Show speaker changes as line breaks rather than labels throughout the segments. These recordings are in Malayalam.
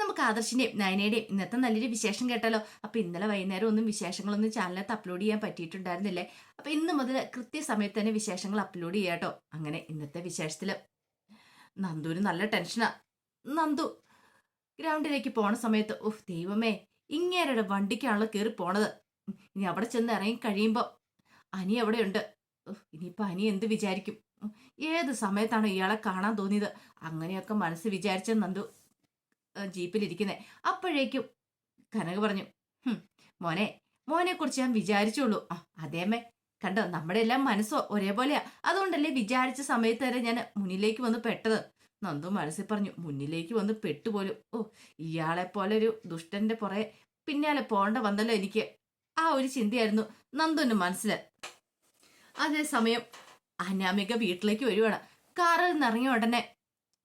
നമുക്ക് ആദർശിന്റെയും നയനയുടെയും ഇന്നത്തെ നല്ലൊരു വിശേഷം കേട്ടാലോ? അപ്പൊ ഇന്നലെ വൈകുന്നേരം ഒന്നും വിശേഷങ്ങളൊന്നും ചാനലിനകത്ത് അപ്ലോഡ് ചെയ്യാൻ പറ്റിയിട്ടുണ്ടായിരുന്നില്ലേ? അപ്പൊ ഇന്ന് മുതൽ കൃത്യസമയത്ത് തന്നെ വിശേഷങ്ങൾ അപ്ലോഡ് ചെയ്യാട്ടോ അങ്ങനെ ഇന്നത്തെ വിശേഷത്തിൽ നന്ദുവിന് നല്ല ടെൻഷനാ നന്ദു ഗ്രൗണ്ടിലേക്ക് പോണ സമയത്ത് ഉഫ് ദൈവമേ ഇങ്ങേരുടെ വണ്ടിക്കാണല്ലോ കയറി പോണത്. ഇനി അവിടെ ചെന്ന് ഇറങ്ങി കഴിയുമ്പോ അനി അവിടെയുണ്ട്. ഇനിയിപ്പോ അനി എന്ത് വിചാരിക്കും? ഏത് സമയത്താണ് ഇയാളെ കാണാൻ തോന്നിയത്? അങ്ങനെയൊക്കെ മനസ്സ് വിചാരിച്ച നന്ദു ജീപ്പിലിരിക്കുന്നത് അപ്പോഴേക്കും കനക പറഞ്ഞു മോനെ മോനെ കുറിച്ച് ഞാൻ വിചാരിച്ചുള്ളൂ ആ അതേമേ കണ്ടോ നമ്മുടെ എല്ലാം മനസ്സോ ഒരേപോലെയാ. അതുകൊണ്ടല്ലേ വിചാരിച്ച സമയത്ത് വരെ ഞാൻ മുന്നിലേക്ക് വന്ന് പെട്ടത്. നന്ദു മനസ്സിൽ പറഞ്ഞു മുന്നിലേക്ക് വന്ന് പെട്ടുപോലും. ഓ ഇയാളെ പോലെ ഒരു ദുഷ്ടന്റെ പുറകെ പിന്നാലെ പോണ്ട വന്നല്ലോ എനിക്ക്. ആ ഒരു ചിന്തയായിരുന്നു നന്ദുവിന്റെ മനസ്സിൽ അതേസമയം അനാമിക വീട്ടിലേക്ക് വരുവാണ്. കാറിൽ നിന്നിറങ്ങിയ ഉടനെ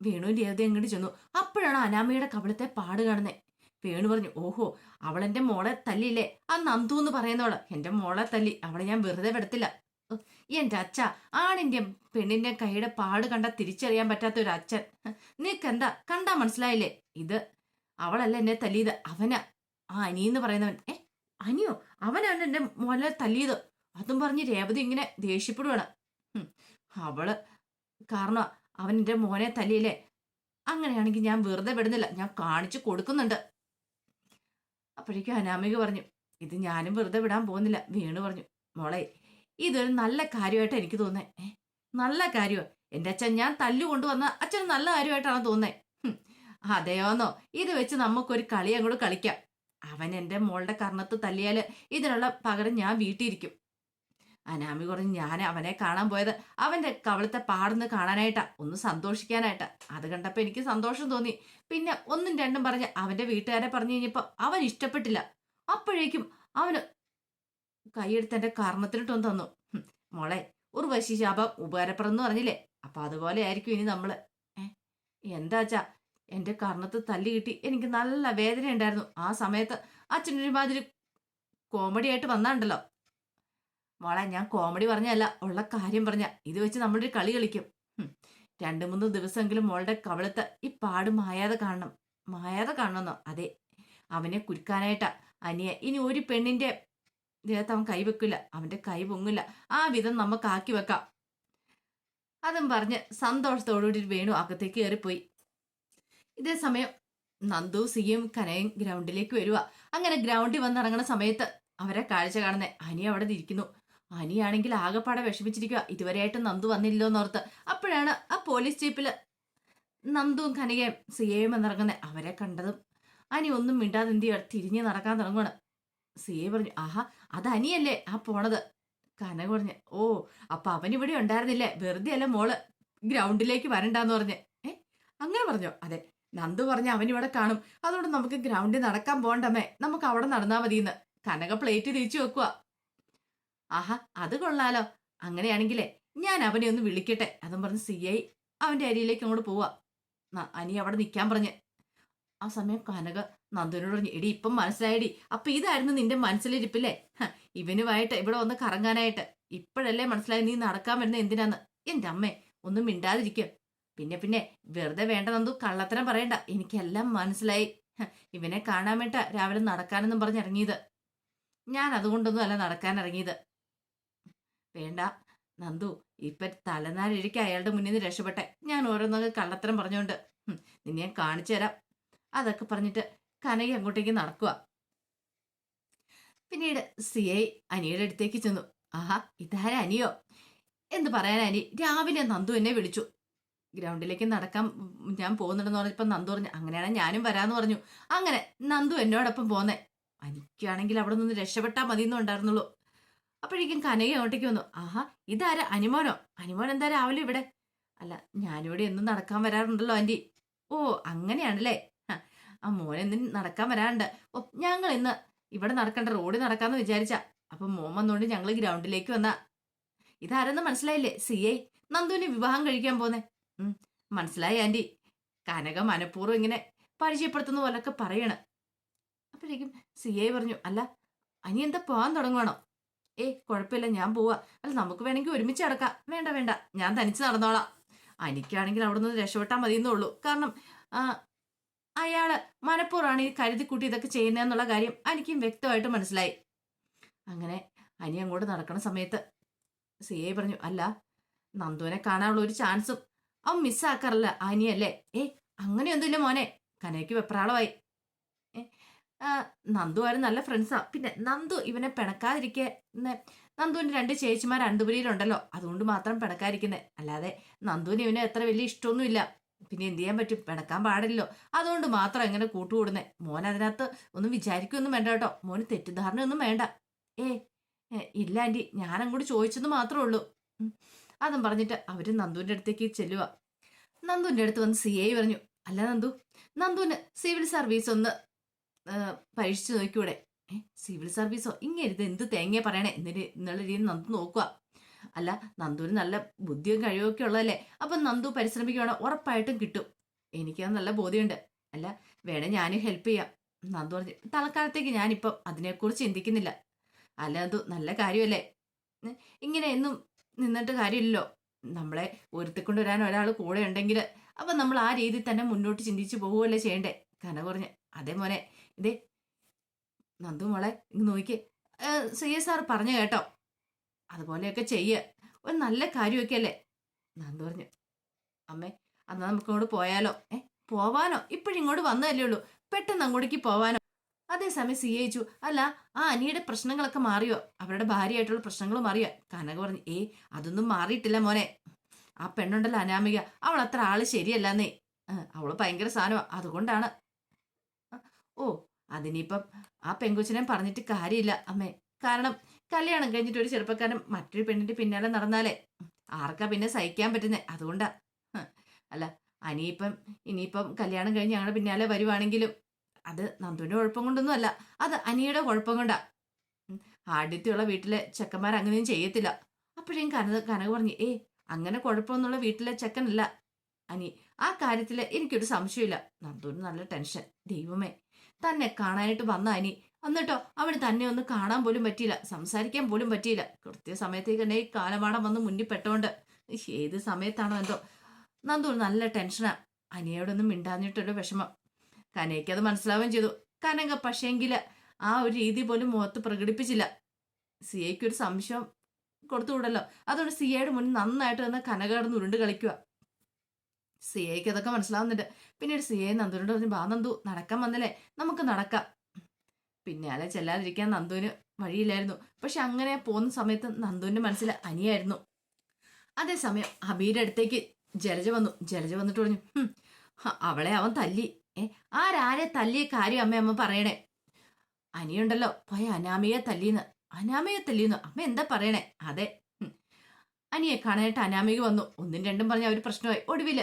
വേണുവിന്റെ ഏത് എങ്ങോട്ട് ചെന്നു? അപ്പോഴാണ് അനാമയുടെ കവിളത്തെ പാട് കാണുന്നത് വേണു പറഞ്ഞു ഓഹോ അവളെന്റെ മോളെ തല്ലിയില്ലേ? ആ നന്ദു എന്ന് പറയുന്നവൾ. എന്റെ മോളെ തല്ലി അവളെ ഞാൻ വെറുതെ വിടത്തില്ല. എന്റെ അച്ഛ ആണിന്റെ പെണ്ണിന്റെ കൈയുടെ പാട് കണ്ട തിരിച്ചറിയാൻ പറ്റാത്ത ഒരു അച്ഛൻ. നിനക്കെന്താ കണ്ടാ മനസ്സിലായില്ലേ? ഇത് അവളല്ല എന്നെ തല്ലിയത്? അവനാ. ആ അനിയെന്ന് പറയുന്നവൻ. ഏ അനിയോ? അവനാണ് എന്റെ മോനെ തല്ലിയത്. അതും പറഞ്ഞ് രേവതി ഇങ്ങനെ ദേഷ്യപ്പെടുവാണ്. അവൾ കാരണം അവൻ മോനെ തല്ലിയില്ലേ? അങ്ങനെയാണെങ്കിൽ ഞാൻ വെറുതെ വിടുന്നില്ല. ഞാൻ കാണിച്ചു കൊടുക്കുന്നുണ്ട്. അപ്പോഴേക്കും അനാമിക പറഞ്ഞു ഇത് ഞാനും വെറുതെ വിടാൻ പോകുന്നില്ല വീണു പറഞ്ഞു. മോളെ ഇതൊരു നല്ല കാര്യമായിട്ട് എനിക്ക് തോന്നേ നല്ല കാര്യമോ എന്റെ അച്ഛൻ ഞാൻ തല്ലു കൊണ്ടുവന്ന അച്ഛന് നല്ല കാര്യമായിട്ടാണ് തോന്നേ അതെയോന്നോ? ഇത് വെച്ച് നമുക്കൊരു കളി അങ്ങോട്ട് കളിക്കാം. അവൻ എന്റെ മോളുടെ കർണത്ത് തല്ലിയാൽ ഇതിനുള്ള പകരം ഞാൻ വീട്ടിയിരിക്കും. അനാമി കുറഞ്ഞ് ഞാൻ അവനെ കാണാൻ പോയത്. അവന്റെ കവളത്തെ പാടുന്ന കാണാനായിട്ടാ ഒന്ന് സന്തോഷിക്കാനായിട്ടാ. അത് കണ്ടപ്പോൾ എനിക്ക് സന്തോഷം തോന്നി. പിന്നെ ഒന്നും രണ്ടും പറഞ്ഞ് അവന്റെ വീട്ടുകാരെ പറഞ്ഞു കഴിഞ്ഞപ്പോ അവൻ ഇഷ്ടപ്പെട്ടില്ല. അപ്പോഴേക്കും അവന് കൈയെടുത്ത് എന്റെ കർമ്മത്തിനിട്ടൊന്ന് തന്നു. മോളെ ഉർവശി ശാപം ഉപകാരപ്പെടുന്നു പറഞ്ഞില്ലേ? അപ്പൊ അതുപോലെ ആയിരിക്കും ഇനി നമ്മൾ എന്താച്ചാ എന്റെ കർണത്ത് തല്ലി കിട്ടി എനിക്ക് നല്ല വേദന ഉണ്ടായിരുന്നു ആ സമയത്ത് അച്ഛനൊരുമാതിരി കോമഡി ആയിട്ട് വന്നാണ്ടല്ലോ. മോളെ ഞാൻ കോമഡി പറഞ്ഞല്ല ഉള്ള കാര്യം പറഞ്ഞ. ഇത് വെച്ച് നമ്മളൊരു കളി കളിക്കും. രണ്ടു മൂന്ന് ദിവസമെങ്കിലും മോളുടെ കവളത്ത് ഈ പാട് മായാതെ കാണണം. മായാതെ കാണണമെന്നോ അതെ. അവനെ കുരുക്കാനായിട്ടാ. അനിയ ഇനി ഒരു പെണ്ണിന്റെ ദേഹത്ത് അവൻ കൈവെക്കില്ല അവന്റെ കൈ പൊങ്ങില്ല. ആ വിധം നമുക്ക് ആക്കി വെക്കാം. അതും പറഞ്ഞ് സന്തോഷത്തോടുകൂടി വേണു അകത്തേക്ക് കയറിപ്പോയി. ഇതേ സമയം നന്ദു സിയും കനയും ഗ്രൗണ്ടിലേക്ക് വരുക അങ്ങനെ ഗ്രൗണ്ടിൽ വന്നിറങ്ങുന്ന സമയത്ത് അവരെ കാഴ്ച കാണുന്നേ. അനി അവിടെ ഇരിക്കുന്നു. അനിയാണെങ്കിൽ ആകെപ്പാടെ വിഷമിച്ചിരിക്കുക ഇതുവരെയായിട്ട് നന്ദു വന്നില്ലോ എന്നോർത്ത് അപ്പോഴാണ് ആ പോലീസ് ജീപ്പിൽ നന്ദുവും കനികയും സിയയും എന്നിറങ്ങുന്നത് അവരെ കണ്ടതും അനി ഒന്നും മിണ്ടാതെ എന്ത് ചെയ്യുക തിരിഞ്ഞ് നടക്കാൻ തുടങ്ങുവാണ്. സിയെ പറഞ്ഞു ആഹാ അത് അനിയല്ലേ? ആ പോണത്. കനക പറഞ്ഞു ഓ അപ്പൊ ഇവിടെ ഉണ്ടായിരുന്നില്ലേ? വെറുതെ അല്ല മോൾ. ഗ്രൗണ്ടിലേക്ക് വരണ്ടെന്ന് പറഞ്ഞ്. ഏ അങ്ങനെ പറഞ്ഞോ? അതെ. നന്ദു പറഞ്ഞ അവൻ ഇവിടെ കാണും. അതുകൊണ്ട് നമുക്ക് ഗ്രൗണ്ടിൽ നടക്കാൻ പോകണ്ടമ്മേ. നമുക്ക് അവിടെ നടന്നാൽ മതിയെന്ന്. കനക പ്ലേറ്റ് തിരിച്ചു വെക്കുക ആഹാ അത് കൊള്ളാലോ. അങ്ങനെയാണെങ്കിലേ ഞാൻ അവനെ ഒന്ന് വിളിക്കട്ടെ അതും പറഞ്ഞ് സി ഐ അവന്റെ അരിയിലേക്ക് അങ്ങോട്ട് പോവാ. അനി അവിടെ നിൽക്കാൻ പറഞ്ഞ്. ആ സമയം കനക നന്ദുവിനോട് പറഞ്ഞു എടി ഇപ്പം മനസ്സിലായടി അപ്പൊ ഇതായിരുന്നു നിന്റെ മനസ്സിലിരിപ്പില്ലേ? ഇവനുമായിട്ട് ഇവിടെ വന്ന് കറങ്ങാനായിട്ട്. ഇപ്പോഴല്ലേ മനസ്സിലായി നീ നടക്കാൻ വരുന്ന എന്തിനാന്ന്? എന്റെ അമ്മേ ഒന്നും മിണ്ടാതിരിക്കും. പിന്നെ പിന്നെ വെറുതെ വേണ്ട നന്ദു കള്ളത്തരം പറയണ്ട. എനിക്കെല്ലാം മനസ്സിലായി. ഇവനെ കാണാൻ വേണ്ട രാവിലെ നടക്കാനെന്നും പറഞ്ഞ് ഇറങ്ങിയത്. ഞാൻ അതുകൊണ്ടൊന്നും അല്ല നടക്കാൻ ഇറങ്ങിയത്. വേണ്ട. നന്ദു ഇപ്പൊ തലനാരിഴയ്ക്ക് അയാളുടെ മുന്നിൽ നിന്ന് രക്ഷപ്പെട്ടെ. ഞാൻ ഓരോന്നൊക്കെ കള്ളത്തരം പറഞ്ഞുകൊണ്ട് നിന്നെ ഞാൻ കാണിച്ചു തരാം. അതൊക്കെ പറഞ്ഞിട്ട് കനകി അങ്ങോട്ടേക്ക് നടക്കുക പിന്നീട് സി ഐ അനിയുടെ അടുത്തേക്ക് ചെന്നു. ആഹാ ഇതാരാ അനിയോ? എന്ത് പറയാൻ അനി? രാവിലെ നന്ദു എന്നെ വിളിച്ചു. ഗ്രൗണ്ടിലേക്ക് നടക്കാൻ ഞാൻ പോകുന്നുണ്ടെന്ന് പറഞ്ഞപ്പോൾ നന്ദു പറഞ്ഞു അങ്ങനെയാണെങ്കിൽ ഞാനും വരാമെന്ന് പറഞ്ഞു. അങ്ങനെ നന്ദു എന്നോടൊപ്പം പോന്നേ. എനിക്കാണെങ്കിൽ അവിടെ നിന്ന് രക്ഷപ്പെട്ടാൽ മതി ഉണ്ടായിരുന്നുള്ളൂ. അപ്പോഴേക്കും കനക അങ്ങോട്ടേക്ക് വന്നു. ആഹാ ഇതാരാ? അനിമോനോ? അനിമോൻ എന്താ രാവിലെ ഇവിടെ? അല്ല ഞാനിവിടെ എന്നും നടക്കാൻ വരാറുണ്ടല്ലോ ആന്റി. ഓ അങ്ങനെയാണല്ലേ? ആ മോൻ എന്നും നടക്കാൻ വരാറുണ്ട്. ഓ ഞങ്ങൾ ഇന്ന് ഇവിടെ നടക്കണ്ട റോഡിൽ നടക്കാന്ന് വിചാരിച്ച. അപ്പം മോൻ വന്നുകൊണ്ട് ഞങ്ങൾ ഗ്രൗണ്ടിലേക്ക് വന്ന. ഇതാരെന്ന് മനസ്സിലായില്ലേ? C I. നന്ദുവിനെ വിവാഹം കഴിക്കാൻ പോന്നെ. മനസ്സിലായി ആന്റി. കനക മനഃപൂർവം ഇങ്ങനെ പരിചയപ്പെടുത്തുന്ന പോലൊക്കെ പറയണ്. അപ്പോഴേക്കും സി ഐ പറഞ്ഞു. അല്ല അനി എന്താ പോകാൻ തുടങ്ങുവാണോ? ഏയ് കുഴപ്പമില്ല ഞാൻ പോവാ. അല്ല നമുക്ക് വേണമെങ്കിൽ ഒരുമിച്ച് അടക്കാം വേണ്ട വേണ്ട ഞാൻ തനിച്ച് നടന്നോളാം. അനിക്കാണെങ്കിൽ അവിടെ നിന്ന് രക്ഷപ്പെട്ടാൽ മതിയെന്നേ ഉള്ളൂ. കാരണം അയാൾ മനഃപൂർവമാണ് ഈ കരുതിക്കൂട്ടി ഇതൊക്കെ ചെയ്യുന്നതെന്നുള്ള കാര്യം എനിക്കും വ്യക്തമായിട്ട് മനസ്സിലായി. അങ്ങനെ അനി അങ്ങോട്ട് നടക്കണ സമയത്ത് സി ഐ പറഞ്ഞു അല്ല നന്ദുവിനെ കാണാനുള്ള ഒരു ചാൻസും അവൻ മിസ്സാക്കാറില്ല. അനിയല്ലേ? ഏ അങ്ങനെയൊന്നുമില്ല മോനെ. കനയ്ക്ക് വെപ്രാളമായി. ഏ, നന്ദു ആരും നല്ല ഫ്രണ്ട്സാ പിന്നെ നന്ദു ഇവനെ പിണക്കാതിരിക്കെ ന്ന്. നന്ദുവിന്റെ രണ്ട് ചേച്ചിമാർ അണ്ടുപുരിയിലുണ്ടല്ലോ അതുകൊണ്ട് മാത്രം പിണക്കാരിക്കുന്നത് അല്ലാതെ നന്ദുവിന് ഇവന് എത്ര വലിയ ഇഷ്ടമൊന്നുമില്ല. പിന്നെ എന്ത് ചെയ്യാൻ പറ്റും? പിണക്കാൻ പാടില്ലല്ലോ. അതുകൊണ്ട് മാത്രം എങ്ങനെ കൂട്ടുകൂടുന്നേ. മോൻ അതിനകത്ത് ഒന്നും വിചാരിക്കൊന്നും വേണ്ട കേട്ടോ. മോന് തെറ്റിദ്ധാരണയൊന്നും വേണ്ട. ഏ ഇല്ല ആന്റി ഞാൻ അങ്ങോട്ട് ചോദിച്ചെന്ന് മാത്രമേ ഉള്ളൂ. അതും പറഞ്ഞിട്ട് അവർ നന്ദുവിന്റെ അടുത്തേക്ക് ചെല്ലുക. നന്ദുവിന്റെ അടുത്ത് വന്ന് സി ഐ പറഞ്ഞു. അല്ല നന്ദു നന്ദുവിന് സിവിൽ സർവീസ് ഒന്ന് പരീക്ഷിച്ചു ഏ സിവിൽ സർവീസോ ഇങ്ങനെ എന്ത് തേങ്ങ പറയണേ? എന്നിട്ട് എന്നുള്ള രീതിയിൽ നന്ദു നോക്കുക അല്ല നന്ദുവിന് നല്ല ബുദ്ധിയും കഴിവൊക്കെ ഉള്ളതല്ലേ? അപ്പം നന്ദു പരിശ്രമിക്കുകയാണോ ഉറപ്പായിട്ടും കിട്ടും. എനിക്കത് നല്ല ബോധ്യമുണ്ട്. അല്ല വേണേ ഞാൻ ഹെൽപ്പ് ചെയ്യാം. നന്ദു പറഞ്ഞു തൽക്കാലത്തേക്ക് ഞാനിപ്പം അതിനെക്കുറിച്ച് ചിന്തിക്കുന്നില്ല. അല്ല നന്ദു നല്ല കാര്യമല്ലേ? ഇങ്ങനെ എന്നും നിന്നിട്ട് കാര്യമില്ലല്ലോ. നമ്മളെ ഉയർത്തിക്കൊണ്ട് വരാൻ ഒരാൾ കൂടെ ഉണ്ടെങ്കിൽ അപ്പം നമ്മൾ ആ രീതിയിൽ തന്നെ മുന്നോട്ട് ചിന്തിച്ച് പോവുകയല്ലേ ചെയ്യണ്ടേ? കന പറഞ്ഞ് അതേ മോനെ. ഇതേ നന്ദു മോളെ ഇങ്ങ് നോക്കി സി എസ് സാർ പറഞ്ഞു കേട്ടോ. അതുപോലെയൊക്കെ ചെയ്യ. ഒരു നല്ല കാര്യമൊക്കെ അല്ലേ? നന്ദു പറഞ്ഞു. അമ്മേ എന്നാൽ നമുക്ക് ഇങ്ങോട്ട് പോയാലോ? ഏ പോവാനോ? ഇപ്പോഴിങ്ങോട്ട് വന്നതല്ലേ ഉള്ളൂ. പെട്ടെന്ന് അങ്ങോട്ടേക്ക് പോവാനോ? അതേസമയം സി അയച്ചു. അല്ല ആ അനിയുടെ പ്രശ്നങ്ങളൊക്കെ മാറിയോ? അവരുടെ ഭാര്യയായിട്ടുള്ള പ്രശ്നങ്ങൾ മാറിയോ? കനക പറഞ്ഞു ഏ അതൊന്നും മാറിയിട്ടില്ല മോനെ. ആ പെണ്ണുണ്ടല്ലോ അനാമിക. അവൾ അത്ര ആൾ ശരിയല്ലെന്നേ. അവൾ ഭയങ്കര സാധനമാണ് അതുകൊണ്ടാണ്. ഓ അതിനിപ്പം ആ പെങ്കൊച്ചിനെ പറഞ്ഞിട്ട് കാര്യമില്ല അമ്മേ. കാരണം കല്യാണം കഴിഞ്ഞിട്ട് ഒരു ചെറുപ്പക്കാരൻ മറ്റൊരു പെണ്ണിന്റെ പിന്നാലെ നടന്നാലേ ആർക്കാ പിന്നെ സഹിക്കാൻ പറ്റുന്നത് അതുകൊണ്ടാ. അല്ല അനിയിപ്പം ഇനിയിപ്പം കല്യാണം കഴിഞ്ഞ് ഞങ്ങളുടെ പിന്നാലെ വരുവാണെങ്കിലും അത് നന്ദുവിന്റെ കുഴപ്പം കൊണ്ടൊന്നും അല്ല. അത് അനിയുടെ കുഴപ്പം കൊണ്ടാ. ആദ്യത്തെയുള്ള വീട്ടിലെ ചെക്കന്മാർ അങ്ങനെയും ചെയ്യത്തില്ല. അപ്പോഴേ കനക കനക പറഞ്ഞു ഏ അങ്ങനെ കുഴപ്പമൊന്നുള്ള വീട്ടിലെ ചെക്കനല്ല അനി. ആ കാര്യത്തിൽ എനിക്കൊരു സംശയമില്ല. നന്ദുവിന് നല്ല ടെൻഷൻ. ദൈവമേ തന്നെ കാണാനായിട്ട് വന്ന അനി എന്നിട്ടോ അവന് തന്നെ ഒന്ന് കാണാൻ പോലും പറ്റിയില്ല. സംസാരിക്കാൻ പോലും പറ്റിയില്ല. കൃത്യസമയത്തേക്ക് തന്നെ ഈ കാലമാടം വന്ന് മുന്നിൽ പെട്ടോണ്ട് ഏത് സമയത്താണോ എന്തോ. നന്ദു നല്ല ടെൻഷനാ. അനിയോടൊന്നും മിണ്ടാഞ്ഞിട്ടൊരു വിഷമം. കനയ്ക്ക് അത് മനസ്സിലാവുകയും ചെയ്തു. കനക പക്ഷേങ്കിൽ ആ ഒരു രീതി പോലും മുഖത്ത് പ്രകടിപ്പിച്ചില്ല. സിയയ്ക്ക് ഒരു സംശയം കൊടുത്തുവിടല്ലോ. അതുകൊണ്ട് സിയയുടെ മുന്നിൽ നന്നായിട്ട് തന്നെ കനക ഉരുണ്ട് കളിക്കുക സിയയ്ക്ക് അതൊക്കെ മനസ്സിലാവുന്നുണ്ട്. പിന്നീട് സി എ നന്ദുവിനോട് പറഞ്ഞു ബാ നന്ദു നടക്കാൻ വന്നല്ലേ നമുക്ക് നടക്കാം. പിന്നെ അല്ലെ ചെല്ലാതിരിക്കാൻ നന്ദുവിന് വഴിയില്ലായിരുന്നു. പക്ഷെ അങ്ങനെ പോകുന്ന സമയത്ത് നന്ദുവിന്റെ മനസ്സിൽ അനിയായിരുന്നു. അതേസമയം അബിയുടെ അടുത്തേക്ക് ജലജ വന്നു. ജലജ വന്നിട്ട് പറഞ്ഞു അവളെ അവൻ തല്ലി. ഏ ആരാരെ തല്ലിയ കാര്യം അമ്മ അമ്മ പറയണേ? അനിയുണ്ടല്ലോ പോയ അനാമിയെ തല്ലിന്ന്. അനാമിയെ തല്ലിന്ന്? അമ്മ എന്താ പറയണേ? അതെ. അനിയെ കാണാനായിട്ട് അനാമിക വന്നു. ഒന്നും രണ്ടും പറഞ്ഞ ഒരു പ്രശ്നമായി. ഒടുവിൽ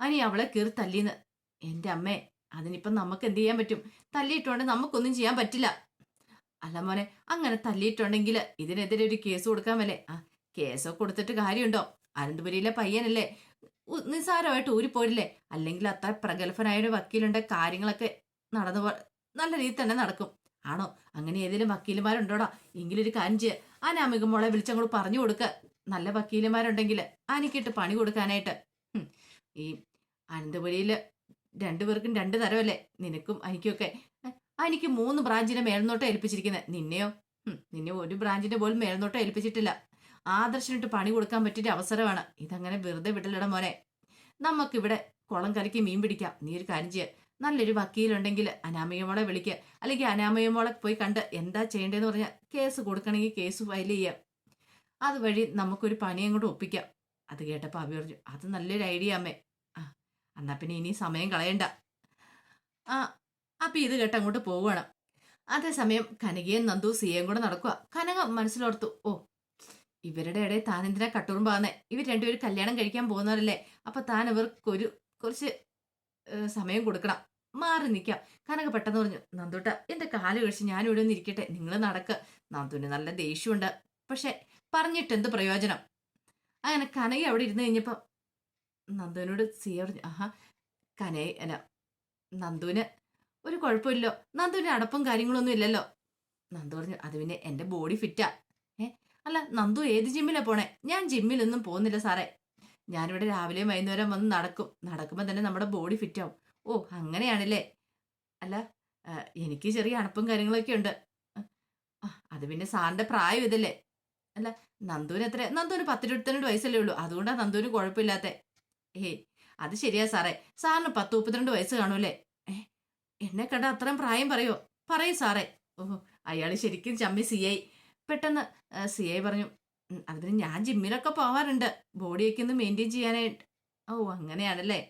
അനി അവളെ കീറി തല്ലിന്ന്. എന്റെ അമ്മേ അതിനിപ്പം നമുക്ക് എന്ത് ചെയ്യാൻ പറ്റും? തല്ലിയിട്ടുണ്ട് നമുക്കൊന്നും ചെയ്യാൻ പറ്റില്ല. അല്ല മോനെ അങ്ങനെ തല്ലിയിട്ടുണ്ടെങ്കിൽ ഇതിനെതിരെ ഒരു കേസ് കൊടുക്കാൻ വല്ലേ? ആ കേസോ കൊടുത്തിട്ട് കാര്യമുണ്ടോ? അനന്തപുരിയിലെ പയ്യനല്ലേ? നിസ്സാരമായിട്ട് ഊരിപ്പോരില്ലേ അല്ലെങ്കിൽ അത്ര പ്രഗത്ഭനായ ഒരു വക്കീലുണ്ട് കാര്യങ്ങളൊക്കെ നടന്നു നല്ല രീതിയിൽ തന്നെ നടക്കും. ആണോ? അങ്ങനെ ഏതെങ്കിലും വക്കീലുമാരുണ്ടോടാ? എങ്കിലൊരു കാര്യം ചെയ്യുക ആ നാമിക മോളെ വിളിച്ചങ്ങോട്ട് പറഞ്ഞു കൊടുക്ക. നല്ല വക്കീലുമാരുണ്ടെങ്കിൽ ആനിക്കിട്ട് പണി കൊടുക്കാനായിട്ട്. ഈ അനന്തപുരിയിൽ രണ്ടുപേർക്കും രണ്ട് തരമല്ലേ നിനക്കും എനിക്കൊക്കെ എനിക്ക് മൂന്ന് ബ്രാഞ്ചിനെ മേൽനോട്ടം ഏൽപ്പിച്ചിരിക്കുന്നത് നിന്നെയോ? നിന്നെ ഒരു ബ്രാഞ്ചിന്റെ പോലും മേൽനോട്ടം ഏൽപ്പിച്ചിട്ടില്ല. ആദർശനിട്ട് പണി കൊടുക്കാൻ പറ്റിയ അവസരമാണ്. ഇതങ്ങനെ വെറുതെ വിടലിട മോനെ. നമുക്കിവിടെ കുളം കലക്കി മീൻ പിടിക്കാം. നീ ഒരു കാര്യം ചെയ്യുക നല്ലൊരു വക്കീലുണ്ടെങ്കിൽ അനാമികമോളെ വിളിക്കുക അല്ലെങ്കിൽ അനാമികമോളെ പോയി കണ്ട് എന്താ ചെയ്യേണ്ടതെന്ന് പറഞ്ഞാൽ കേസ് കൊടുക്കണമെങ്കിൽ കേസ് ഫയൽ ചെയ്യാം. അതുവഴി നമുക്കൊരു പണി അങ്ങോട്ട് ഒപ്പിക്കാം. അത് കേട്ടപ്പോൾ അഭി പറഞ്ഞു അത് നല്ലൊരു ഐഡിയ അമ്മേ. ആ എന്നാ പിന്നെ ഇനി സമയം കളയണ്ട. ആ അപ്പൊ ഇത് കേട്ട് അങ്ങോട്ട് പോവുകയാണ് അതേസമയം കനകയും നന്ദു സിയയും കൂടെ നടക്കുക കനക മനസ്സിലോർത്തു ഓ ഇവരുടെ ഇടയിൽ താൻ എന്തിനാ കട്ടുറുമ്പാന്നേ ഇവർ രണ്ടുപേരും കല്യാണം കഴിക്കാൻ പോകുന്നവരല്ലേ? അപ്പം താൻ ഇവർക്ക് ഒരു കുറച്ച് സമയം കൊടുക്കണം. മാറി നിൽക്കാം. കനക പെട്ടെന്ന് പറഞ്ഞു നന്ദുട്ട എന്റെ കാൽ കഴിച്ച് ഞാൻ ഇവിടെ ഒന്ന് ഇരിക്കട്ടെ. നിങ്ങൾ നടക്ക്. നന്ദുവിന് നല്ല ദേഷ്യമുണ്ട്. പക്ഷെ പറഞ്ഞിട്ട് എന്ത് പ്രയോജനം? അങ്ങനെ കനക അവിടെ ഇരുന്ന് കഴിഞ്ഞപ്പോ നന്ദുവിനോട് സിയ ആഹാ കനേ അല്ല നന്ദുവിന് ഒരു കുഴപ്പമില്ലല്ലോ. നന്ദുവിന് അടപ്പും കാര്യങ്ങളൊന്നും ഇല്ലല്ലോ. നന്ദു പറഞ്ഞു അത് പിന്നെ എന്റെ ബോഡി ഫിറ്റാ. ഏ അല്ല നന്ദു ഏത് ജിമ്മിലാ പോണേ? ഞാൻ ജിമ്മിലൊന്നും പോകുന്നില്ല സാറേ. ഞാനിവിടെ രാവിലെയും വൈകുന്നേരം വന്ന് നടക്കും. നടക്കുമ്പോൾ തന്നെ നമ്മുടെ ബോഡി ഫിറ്റാവും. ഓ അങ്ങനെയാണല്ലേ? അല്ല എനിക്ക് ചെറിയ അണപ്പും കാര്യങ്ങളൊക്കെ ഉണ്ട്. അത് പിന്നെ സാറിന്റെ പ്രായം ഇതല്ലേ. അല്ല നന്ദുവിന് എത്ര? നന്ദുവിന് പത്തിരുപത്തിരണ്ട് വയസ്സല്ലേ ഉള്ളൂ. അതുകൊണ്ടാണ് നന്ദുവിന് കുഴപ്പമില്ലാത്ത. ഏയ് അത് ശരിയാ സാറേ. സാറിന് പത്ത് മുപ്പത്തിരണ്ട് വയസ്സ് കാണൂലേ ഏ എന്നെ കണ്ട അത്രയും പ്രായം പറയോ? പറയൂ സാറേ. ഓ അയാൾ ശരിക്കും ചമ്മി സി ഐ. പെട്ടെന്ന് സി ഐ പറഞ്ഞു "ഉം, അതിന് ഞാൻ ജിമ്മിലൊക്കെ പോവാറുണ്ട്. ബോഡിയൊക്കെ ഒന്ന് മെയിന്റെയിൻ ചെയ്യാനായിട്ട്. ഓ അങ്ങനെയാണല്ലേ.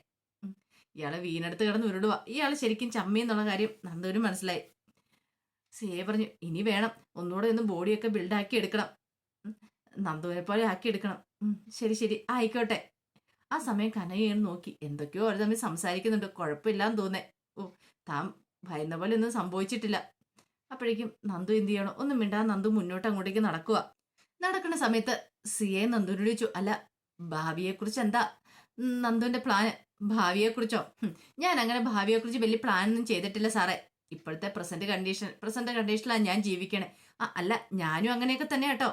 ഇയാളെ വീണെടുത്ത് കിടന്ന് ഉരുടുക ഇയാൾ ശരിക്കും ചമ്മി എന്നുള്ള കാര്യം നന്ദൂരും മനസ്സിലായി. സി ഐ പറഞ്ഞു ഇനി വേണം. ഒന്നുകൂടെ ഒന്ന് ബോഡിയൊക്കെ ബിൽഡാക്കി എടുക്കണം. നന്ദൂരെ പോലെ ആക്കി എടുക്കണം. ശരി ശരി. ആയിക്കോട്ടെ. ആ സമയം കനകയാണ് നോക്കി. എന്തൊക്കെയോ അവർ തമ്മിൽ സംസാരിക്കുന്നുണ്ട്. കുഴപ്പമില്ലാന്ന് തോന്നേ. ഓ താൻ ഭയന്ന പോലെ ഒന്നും സംഭവിച്ചിട്ടില്ല. അപ്പോഴേക്കും നന്ദു എന്ത് ചെയ്യണോ? ഒന്നും മിണ്ടാ നന്ദു മുന്നോട്ട് അങ്ങോട്ടേക്ക് നടക്കുക നടക്കുന്ന സമയത്ത് സിയെ നന്ദുവിനെ വിളിച്ചു. അല്ല ഭാവിയെക്കുറിച്ച് എന്താ നന്ദുവിന്റെ പ്ലാന് ഭാവിയെക്കുറിച്ചോ? ഞാൻ അങ്ങനെ ഭാവിയെക്കുറിച്ച് വലിയ പ്ലാൻ ഒന്നും ചെയ്തിട്ടില്ല സാറേ. ഇപ്പോഴത്തെ പ്രസന്റ് കണ്ടീഷൻ പ്രസന്റ് കണ്ടീഷനിലാണ് ഞാൻ ജീവിക്കണേ. ആ അല്ല ഞാനും അങ്ങനെയൊക്കെ തന്നെ കേട്ടോ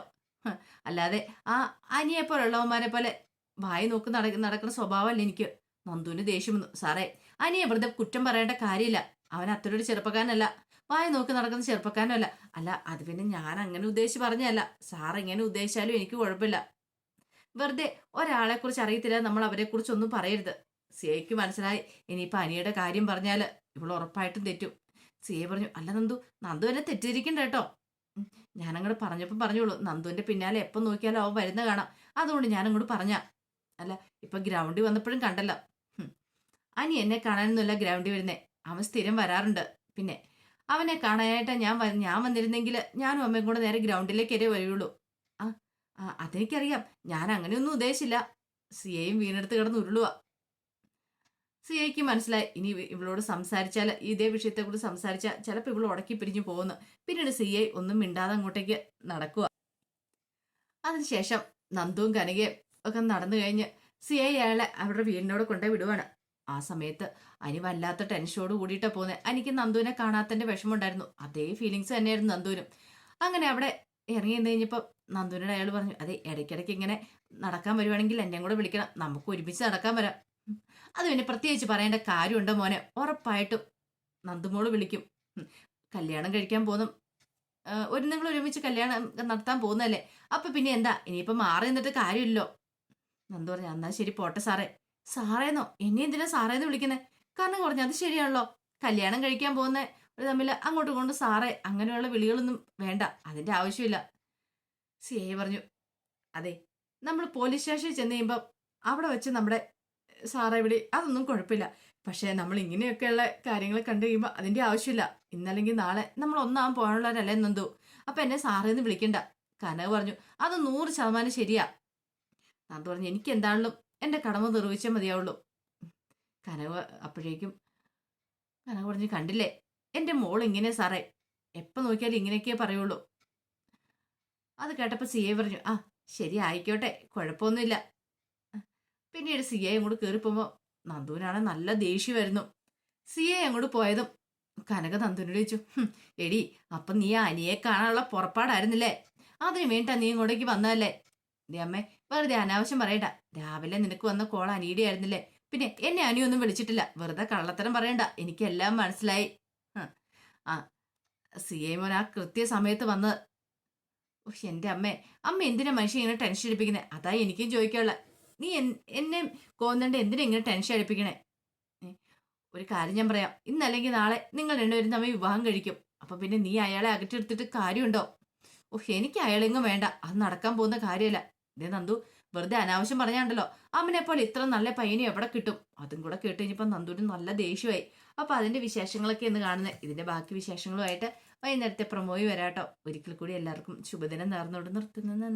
അല്ലാതെ ആ അനിയെ പോലുള്ളവന്മാരെ പോലെ വായി നോക്കി നട നടക്കുന്ന സ്വഭാവമല്ല എനിക്ക്. നന്ദുവിന് ദേഷ്യം വന്നു. സാറേ അനിയെ വെറുതെ കുറ്റം പറയേണ്ട കാര്യമില്ല. അവൻ അത്രയൊരു ചെറുപ്പക്കാരനല്ല. വായി നോക്കി നടക്കുന്ന ചെറുപ്പക്കാരനല്ല. അല്ല അത് പിന്നെ ഞാൻ അങ്ങനെ ഉദ്ദേശിച്ച് പറഞ്ഞതല്ല. സാർ എങ്ങനെ ഉദ്ദേശിച്ചാലും എനിക്ക് കുഴപ്പമില്ല. വെറുതെ ഒരാളെ കുറിച്ച് അറിയത്തില്ല. നമ്മൾ അവരെ കുറിച്ച് ഒന്നും പറയരുത്. സിയയ്ക്ക് മനസ്സിലായി. ഇനിയിപ്പോൾ അനിയുടെ കാര്യം പറഞ്ഞാൽ ഇവൾ ഉറപ്പായിട്ടും തെറ്റും. സിയെ പറഞ്ഞു. അല്ല നന്ദു നന്ദു എന്നെ തെറ്റിദ്ധരിക്കണ്ട കേട്ടോ. ഞാനങ്ങോട്ട് പറഞ്ഞപ്പോൾ പറഞ്ഞോളൂ. നന്ദുവിന്റെ പിന്നാലെ എപ്പം നോക്കിയാലും അവൻ വരുന്ന കാണാം. അതുകൊണ്ട് ഞാനങ്ങോട്ട് പറഞ്ഞ അല്ല ഇപ്പൊ ഗ്രൗണ്ടിൽ വന്നപ്പോഴും കണ്ടല്ലോ. അനി എന്നെ കാണാനൊന്നുമല്ല ഗ്രൗണ്ടിൽ വരുന്നേ. അവൻ സ്ഥിരം വരാറുണ്ട്. പിന്നെ അവനെ കാണാനായിട്ട് ഞാൻ ഞാൻ വന്നിരുന്നെങ്കിൽ ഞാനും അമ്മയും കൂടെ നേരെ ഗ്രൗണ്ടിലേക്കേ വരുള്ളൂ. ആ അതെനിക്കറിയാം. ഞാൻ അങ്ങനെയൊന്നും ഉദ്ദേശിച്ചില്ല. സിയയും വീണെടുത്ത് കിടന്ന് ഉരുളുക സിയയ്ക്ക് മനസ്സിലായി. ഇനി ഇവ- ഇവളോട് സംസാരിച്ചാൽ ഇതേ വിഷയത്തെക്കുറിച്ച് സംസാരിച്ചാൽ ചിലപ്പോൾ ഇവൾ ഉടക്കി പിരിഞ്ഞു പോകുന്നു. പിന്നീട് സിയെ ഒന്നും മിണ്ടാതെ അങ്ങോട്ടേക്ക് നടക്കുക അതിനുശേഷം നന്ദുവും കനകയും ഒക്കെ നടന്നു കഴിഞ്ഞ് സി ഐ അയാളെ അവരുടെ വീടിനോട് കൊണ്ടേ വിടുവാണ്. ആ സമയത്ത് അനി വല്ലാത്ത ടെൻഷനോട് കൂടിയിട്ടാ പോകുന്നത് അനിക്ക് നന്ദുവിനെ കാണാത്തതിന്റെ വിഷമമുണ്ടായിരുന്നു. അതേ ഫീലിങ്സ് തന്നെയായിരുന്നു നന്ദുവിനും. അങ്ങനെ അവിടെ ഇറങ്ങി നിന്ന് കഴിഞ്ഞപ്പോൾ നന്ദുവിനോട് അയാൾ പറഞ്ഞു അതെ ഇടയ്ക്കിടയ്ക്ക് ഇങ്ങനെ നടക്കാൻ വരുവാണെങ്കിൽ എന്നെ കൂടെ വിളിക്കണം. നമുക്ക് ഒരുമിച്ച് നടക്കാൻ വരാം. അത് പിന്നെ പ്രത്യേകിച്ച് പറയേണ്ട കാര്യമുണ്ടോ മോനെ? ഉറപ്പായിട്ടും നന്ദുമോൾ വിളിക്കും. കല്യാണം കഴിക്കാൻ പോകുന്നു. ഒരു നിങ്ങൾ ഒരുമിച്ച് കല്യാണം നടത്താൻ പോകുന്നതല്ലേ? അപ്പൊ പിന്നെ എന്താ? ഇനിയിപ്പോ മാറി നിന്നിട്ട് കാര്യമില്ലല്ലോ. നന്ദു പറഞ്ഞു എന്നാ ശരി പോട്ടെ സാറേ. സാറേന്നോ? എന്നെ എന്തിനാ സാറേന്ന് വിളിക്കുന്നത് കാരണം പറഞ്ഞു അത് ശരിയാണല്ലോ. കല്യാണം കഴിക്കാൻ പോകുന്ന ഒരു തമ്മിൽ അങ്ങോട്ടും കൊണ്ട് സാറേ അങ്ങനെയുള്ള വിളികളൊന്നും വേണ്ട. അതിന്റെ ആവശ്യമില്ല. സി ഐ പറഞ്ഞു അതെ നമ്മൾ പോലീസ് സ്റ്റേഷനിൽ ചെന്ന് കഴിയുമ്പോൾ അവിടെ വെച്ച് നമ്മുടെ സാറേ വിളി അതൊന്നും കുഴപ്പമില്ല. പക്ഷേ നമ്മൾ ഇങ്ങനെയൊക്കെയുള്ള കാര്യങ്ങൾ കണ്ടു കഴിയുമ്പോൾ അതിന്റെ ആവശ്യമില്ല. ഇന്നല്ലെങ്കിൽ നാളെ നമ്മൾ ഒന്നാകാൻ പോകാനുള്ളവരല്ലേ നന്ദു അപ്പം എന്നെ സാറേന്ന് വിളിക്കണ്ട. കനക് പറഞ്ഞു അത് നൂറ് ശതമാനം ശരിയാ. നന്ദു പറഞ്ഞു എനിക്ക് എന്താണെങ്കിലും എന്റെ കടമ നിർവഹിച്ചേ മതിയാവുള്ളൂ. കനക അപ്പോഴേക്കും കനക പറഞ്ഞു കണ്ടില്ലേ? എന്റെ മോൾ ഇങ്ങനെ സാറേ എപ്പോ നോക്കിയാലും ഇങ്ങനെയൊക്കെയേ പറയുള്ളൂ. അത് കേട്ടപ്പോൾ സി എ പറഞ്ഞു ആ ശരി ആയിക്കോട്ടെ കുഴപ്പമൊന്നുമില്ല. പിന്നീട് സി എ അങ്ങോട്ട് കയറിപ്പോകുമ്പോൾ നന്ദുവിനാണ് നല്ല ദേഷ്യമായിരുന്നു. സി എ അങ്ങോട്ട് പോയതും കനക നന്ദുവിനോട് ചോദിച്ചു എടി അപ്പൊ നീ അനിയെ കാണാനുള്ള പുറപ്പാടായിരുന്നില്ലേ? അതിന് വേണ്ടിട്ടാ നീ ഇങ്ങോട്ടേക്ക് വന്നതല്ലേ? ദേ അമ്മേ വെറുതെ അനാവശ്യം പറയണ്ട. രാവിലെ നിനക്ക് വന്ന കോൾ അനിയുടെ പിന്നെ എന്നെ അനിയൊന്നും വിളിച്ചിട്ടില്ല. വെറുതെ കള്ളത്തരം പറയണ്ട. എനിക്കെല്ലാം മനസ്സിലായി. ആ സി ഐ മോൻ ആ കൃത്യസമയത്ത് വന്നത് എന്റെ അമ്മേ അമ്മ എന്തിനാ മനുഷ്യൻ ഇങ്ങനെ ടെൻഷൻ എടുപ്പിക്കുന്നത് അതായി എനിക്കും ചോദിക്കാനുള്ള. നീ എന്നെ കോന്നണ്ട് എന്തിനാ ഇങ്ങനെ ടെൻഷൻ എടുപ്പിക്കണേ ഒരു കാര്യം ഞാൻ പറയാം. ഇന്നല്ലെങ്കിൽ നാളെ നിങ്ങൾ രണ്ടുപേരും തമ്മിൽ വിവാഹം കഴിക്കും. അപ്പൊ പിന്നെ നീ അയാളെ അകറ്റിയെടുത്തിട്ട് കാര്യമുണ്ടോ? ഓഹ് എനിക്ക് അയാളെങ്ങും വേണ്ട. അത് നടക്കാൻ പോകുന്ന കാര്യമല്ല. ഇതേ നന്ദു വെറുതെ അനാവശ്യം പറഞ്ഞാണ്ടല്ലോ. അമ്മനെ പോലെ ഇത്ര നല്ല പയ്യനും എവിടെ കിട്ടും? അതും കൂടെ കേട്ട് കഴിഞ്ഞപ്പോൾ നന്ദുവിന് നല്ല ദേഷ്യമായി. അപ്പോൾ അതിന്റെ വിശേഷങ്ങളൊക്കെ എന്ന് കാണുന്നത് ഇതിന്റെ ബാക്കി വിശേഷങ്ങളുമായിട്ട് വൈകുന്നേരത്തെ പ്രമോയി വരാട്ടോ. ഒരിക്കൽ കൂടി എല്ലാവർക്കും ശുഭദിനം നേർന്നുകൊണ്ട് നിർത്തുന്നു. നന്ദി.